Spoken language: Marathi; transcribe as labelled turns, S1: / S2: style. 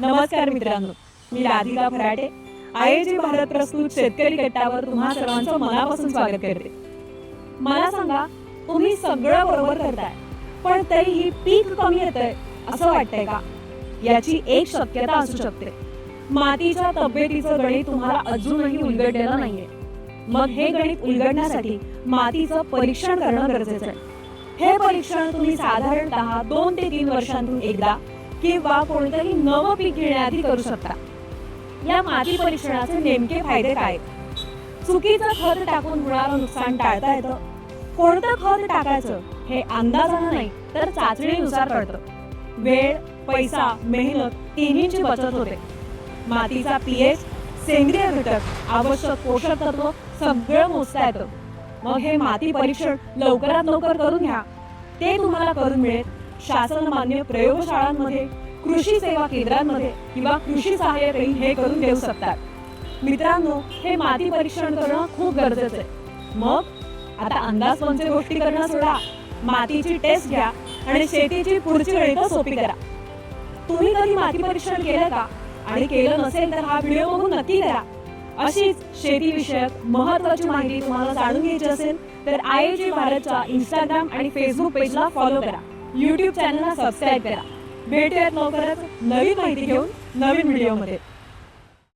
S1: नमस्कार मित्रांनो. मी राधिका फराटे. आय भारत प्रस्तुत शेतकरी गटावर तुम्हा सर्वांचं मनापासून स्वागत करते. मला सांगा तुम्ही सगळं बरोबर करताय पण तरीही पीक कमी येतंय असं वाटतंय का? याची एक शक्यता असू शकते. मातीच्या तब्येतीचं गणित तुम्हाला अजूनही उलगडलेलं नाहीये. मग हे गणित उलगडण्यासाठी मातीचं परीक्षण करणं गरजेचं आहे. हे परीक्षण तुम्ही साधारणतः दोन ते तीन वर्षांतून एकदा किंवा कोणतंही नवं पीक घेण्याआधी करू शकता. या माती परीक्षणाचे नेमके फायदे काय? चुकीचं खत टाकून होणारं नुकसान टाळता येतं. कोणतं खत टाकायचं हे अंदाजानं नाही तर चाचणीनुसार कळतं. वेळ पैसा मेहनत तिन्हीची बचत होते. मातीचा पीएच सेंद्रिय घटक आवश्यक पोषक तत्व सगळं मोजता येतं. मग हे माती परीक्षण लवकरात लवकर करून घ्या. ते तुम्हाला करून मिळेल. शासन मान्य प्रयोगशाळांमध्ये कृषी सेवा केंद्रांमध्ये किंवा कृषी सहाय्यकही हे करून देऊ शकतात. मित्रांनो हे माती परीक्षण करणं खूप गरजेचं आहे. मग आता अंदाज पंचे गोष्टी करणं सोडा. मातीची टेस्ट घ्या आणि शेतीची पुढची गणित सोपी करा. तुम्ही कधी माती परीक्षण केलं का? आणि केलं नसेल तर हा व्हिडिओ बघून नक्की करा. अशीच शेतीविषयक महत्वाची माहिती तुम्हाला जाणून घ्यायची असेल तर आय जी भारतच्या इंस्टाग्राम आणि फेसबुक पेजला फॉलो करा. यूट्यूब चॅनलला सबस्क्राईब करा. भेटूयात लवकरच नवीन माहिती घेऊन नवीन व्हिडिओमध्ये